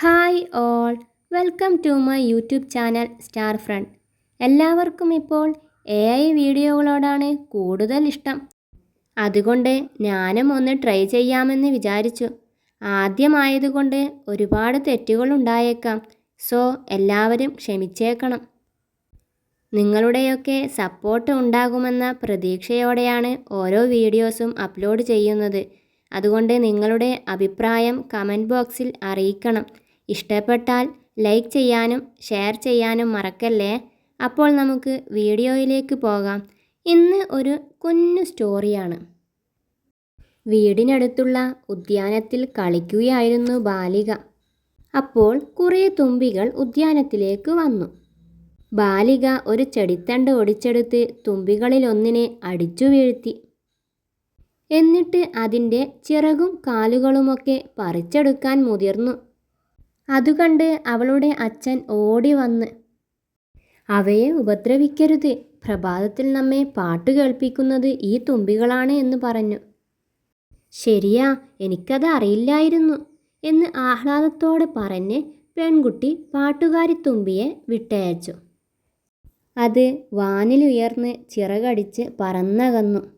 Hi all. Welcome to my YouTube channel star friend. എല്ലാവർക്കും ഇപ്പോൾ A I വീഡിയോകളോടാണ് കൂടുതൽ ഇഷ്ടം. അതുകൊണ്ട് ഞാനും ഒന്ന് ട്രൈ ചെയ്യാമെന്ന് വിചാരിച്ചു. ആദ്യമായതുകൊണ്ട് ഒരുപാട് തെറ്റുകൾ ഉണ്ടായേക്കാം. സോ എല്ലാവരും ക്ഷമിച്ചേക്കണം. നിങ്ങളുടെയൊക്കെ സപ്പോർട്ട് ഉണ്ടാകുമെന്ന പ്രതീക്ഷയോടെയാണ് ഓരോ വീഡിയോസും അപ്ലോഡ് ചെയ്യുന്നത്. അതുകൊണ്ട് നിങ്ങളുടെ അഭിപ്രായം കമന്റ് ബോക്സിൽ അറിയിക്കണം. ഇഷ്ടപ്പെട്ടാൽ ലൈക്ക് ചെയ്യാനും ഷെയർ ചെയ്യാനും മറക്കല്ലേ? അപ്പോൾ നമുക്ക് വീഡിയോയിലേക്ക് പോകാം. ഇന്ന് ഒരു കുഞ്ഞു സ്റ്റോറിയാണ്. വീടിനടുത്തുള്ള ഉദ്യാനത്തിൽ കളിക്കുകയായിരുന്നു ബാലിക. അപ്പോൾ കുറേ തുമ്പികൾ ഉദ്യാനത്തിലേക്ക് വന്നു. ബാലിക ഒരു ചെടിത്തണ്ട് ഒടിച്ചെടുത്ത് തുമ്പികളിലൊന്നിനെ അടിച്ചു വീഴ്ത്തി. എന്നിട്ട് അതിന്റെ ചിറകും കാലുകളുമൊക്കെ പറിച്ചെടുക്കാൻ മുതിർന്നു. അതുകണ്ട് അവളുടെ അച്ഛൻ ഓടി വന്ന് അവയെ ഉപദ്രവിക്കരുത്. പ്രഭാതത്തിൽ നമ്മെ പാട്ട് കേൾപ്പിക്കുന്നത് ഈ തുമ്പികളാണ് എന്ന് പറഞ്ഞു. ശരിയാ എനിക്കത് അറിയില്ലായിരുന്നു എന്ന് ആഹ്ലാദത്തോടെ പറഞ്ഞ് പെൺകുട്ടി പാട്ടുകാരി തുമ്പിയെ വിട്ടയച്ചു. അത് വാനിലുയർന്ന് ചിറകടിച്ച് പറന്നകന്നു.